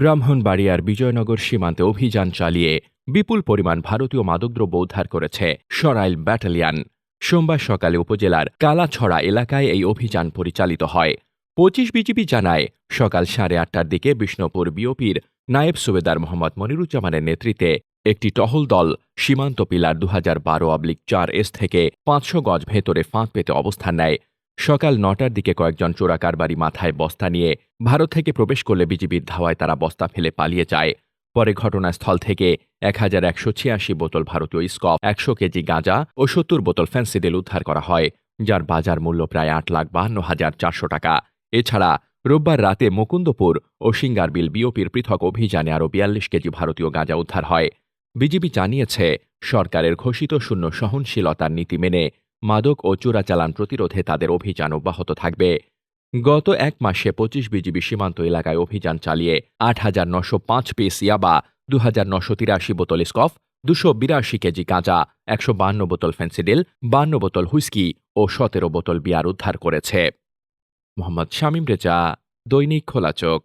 ব্রাহ্মণবাড়িয়ার বিজয়নগর সীমান্তে অভিযান চালিয়ে বিপুল পরিমাণ ভারতীয় মাদকদ্রব্য উদ্ধার করেছে সরাইল ব্যাটালিয়ন। সোমবার সকালে উপজেলার কালাছড়া এলাকায় এই অভিযান পরিচালিত হয়। পঁচিশ বিজিবি জানায়, সকাল সাড়ে আটটার দিকে বিষ্ণুপুর বিওপির নায়েব সুবেদার মোহাম্মদ মনিরুজ্জামানের নেতৃত্বে একটি টহল দল সীমান্ত পিলার দু হাজার বারো অবলিক চার এস থেকে পাঁচশো গজ ভেতরে ফাঁদ পেতে অবস্থান নেয়। সকাল নটার দিকে কয়েকজন চোরাকারবারি মাথায় বস্তা নিয়ে ভারত থেকে প্রবেশ করলে বিজিবির ধাওয়ায় তারা বস্তা ফেলে পালিয়ে যায়। পরে ঘটনাস্থল থেকে এক হাজার একশো ছিয়াশি বোতল ভারতীয় স্কপ, একশো কেজি গাঁজা ও সত্তর বোতল ফ্যান্সিডেল উদ্ধার করা হয়, যার বাজার মূল্য প্রায় আট লাখ বাহান্ন হাজার চারশো টাকা। এছাড়া রোববার রাতে মুকুন্দপুর ও সিঙ্গারবিল বিওপির পৃথক অভিযানে আরও বিয়াল্লিশ কেজি ভারতীয় গাঁজা উদ্ধার হয়। বিজিবি জানিয়েছে, সরকারের ঘোষিত শূন্য সহনশীলতার নীতি মেনে মাদক ও চোরাচালান প্রতিরোধে তাদের অভিযান অব্যাহত থাকবে। গত এক মাসে পঁচিশ বিজিবি সীমান্ত এলাকায় অভিযান চালিয়ে আট হাজার নশো পাঁচ পিস ইয়াবা দু হাজার নশো তিরাশি বোতল স্কফ, দুশো বিরাশি কেজি গাঁজা একশো বান্ন বোতল ফেন্সিডিল, বান্ন বোতল হুইস্কি ও সতেরো বোতল বিয়ার উদ্ধার করেছে। মোহাম্মদ শামীম রেজা, দৈনিক খোলা চোখ